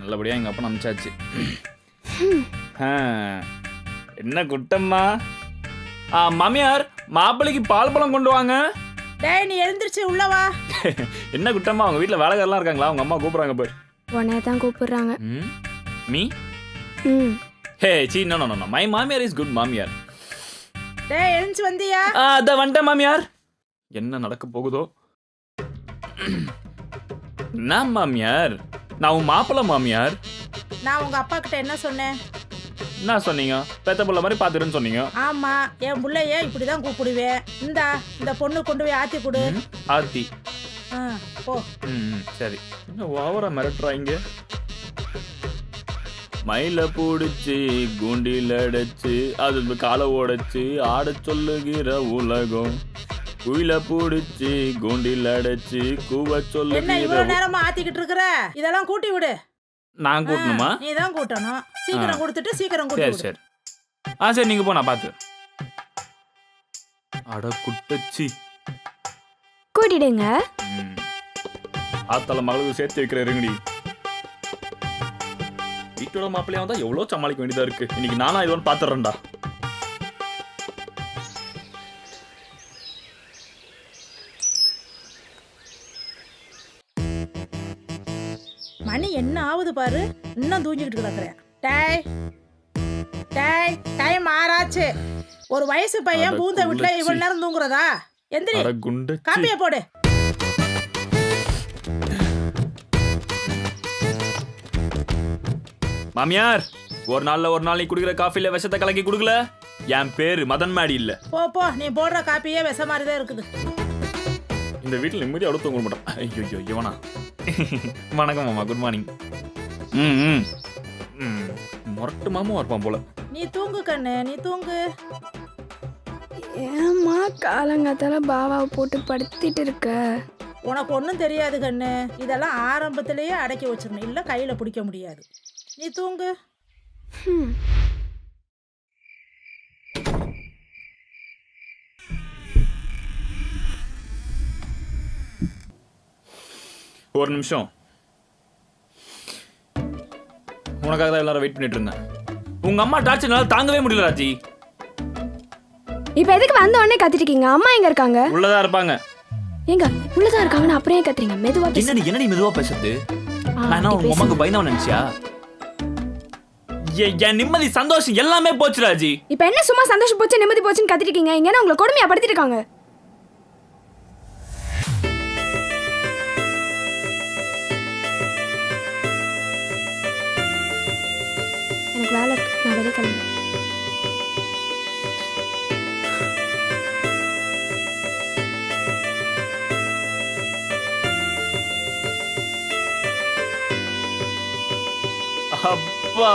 நல்லபடியாக எங்கள் அப்பா அனுப்பிச்சாச்சு என்ன குட்டம்மா? ஆ மாமியார் மாப்பிள்ளைக்கு பால் பழம் கொண்டு வாங்க. டேய் நீ எழுந்திருச்சு உள்ள வா. என்ன குட்டம்மா அவங்க வீட்டில் வேலைக்காரலாம் இருக்காங்களா? அவங்க அம்மா கூப்பிட்றாங்க பாரு உன்னைய தான் கூப்பிடுறாங்க. ம் hey see no no no my mamiyar is good mamiyar. டேய் எழுந்துச்சு வந்தியா? ஆ அதான் வந்துட்டேன் மாமியார். என்ன நடக்க போகுதோ? என்ன மாமியார்? நான் உன் மாப்பிள்ளை மாமியார். நான் உங்க அப்பா கிட்ட என்ன சொன்னேன்? என்ன சொன்னீங்க? பெத்த புள்ள மாதிரி பார்த்துருன்னு சொன்னீங்க. ஆமா என் புள்ளைய இப்படிதான் கூப்பிடுவேன். இந்தா இந்த பொண்ணு கொண்டு போய் ஆத்தி கொடு. ஆத்தி. ஆ, போ. ம் சரி. என்ன ஓவரா மிரட்டுறாங்க? மயில பூடிச்சு குண்டில் அடைச்சு அது காலை உடைச்சு ஆட சொல்லுகிற உலகம். குயில பூடிச்சு குண்டில் அடைச்சு கூவ என்ன சொல்லுகிற இவ்வளவு நேரமா ஆத்திக்கிட்டு இருக்கிற? இதெல்லாம் கூட்டி விடு. நான் கூட்டணுமா? நீ தான் கூட்டணும். சீக்கிரம் கொடுத்துட்டு சீக்கிரம் கூட்டி சரி விடு. சரி. ஆ சரி நீங்க போ நான் பார்த்து அட குட்டச்சி. கூட்டிடுங்க. ம். ஆத்தால மகளுக்கு சேர்த்து வைக்கிற இருங்கடி வீட்டோட மாப்பிள்ளையா வந்தா எவ்வளவு சமாளிக்க வேண்டியதா இருக்கு. இன்னைக்கு நானா இதோன்னு பாத்துறேன்டா. மணி என்ன ஆகுது பாரு? இன்னும் தூங்கிக்கிட்டு கிடக்குறேன் டேய் டேய் டைம் ஆறாச்சு. ஒரு வயசு பையன் பூந்த வீட்டுல. இவ்வளவு நேரம் தூங்குறதா? எந்திரி. காப்பிய போடு. மாமியார் ஒரு நாள்ல ஒரு நாள் நீ குடிக்கிற காஃபில விஷத்தை கலக்கி குடுக்கல? என் பேரு மதன் மாடி இல்ல. போ போ நீ போடுற காப்பியே விஷ மாதிரி தான் இருக்குது. இந்த வீட்டில் நிம்மதி அவ்வளோ தூங்க மாட்டான். ஐயோ இவனா. வணக்கம் மாமா குட் மார்னிங் ம் ம். ம் முரட்டு மாமா இருப்பான் போல. நீ தூங்கு கண்ணு நீ தூங்கு. ஏம்மா காலங்காத்தால பாவாவை போட்டு படுத்திட்டு இருக்க? உனக்கு ஒன்றும் தெரியாது கண்ணு. இதெல்லாம் ஆரம்பத்திலேயே அடக்கி வச்சிடணும். இல்லை கையில் பிடிக்க முடியாது. நீ தூங்கு. ம். ஒரு நிமிஷம். உனக்காக தான் எல்லாரும் வெயிட் பண்ணிட்டு இருந்தேன். உங்க அம்மா டார்ச்சர்னால தாங்கவே முடியல ராஜி. இப்ப எதுக்கு வந்த உடனே கத்திட்டு இருக்கீங்க அம்மா எங்க இருக்காங்க? உள்ளதா இருப்பாங்க. எங்க உள்ளதா இருக்காங்கன்னு அப்புறம் ஏன் கத்துறீங்க? மெதுவா பேசு. என்னடி என்னடி மெதுவா பேசுறது? நான் என்ன உங்க. அம்மாக்கு பயந்தவன் நினைச்சியா? என் என் நிம்மதி சந்தோஷம் எல்லாமே போச்சு ராஜி. இப்ப என்ன சும்மா சந்தோஷம் போச்சு நிம்மதி போச்சுன்னு கத்திட்டு இருக்கீங்க இங்க என்ன உங்களை கொடுமையா படுத்திட்டு இருக்காங்க எனக்கு வேலை இருக்கு நான் வெளியே கிளம்புறேன் அப்பா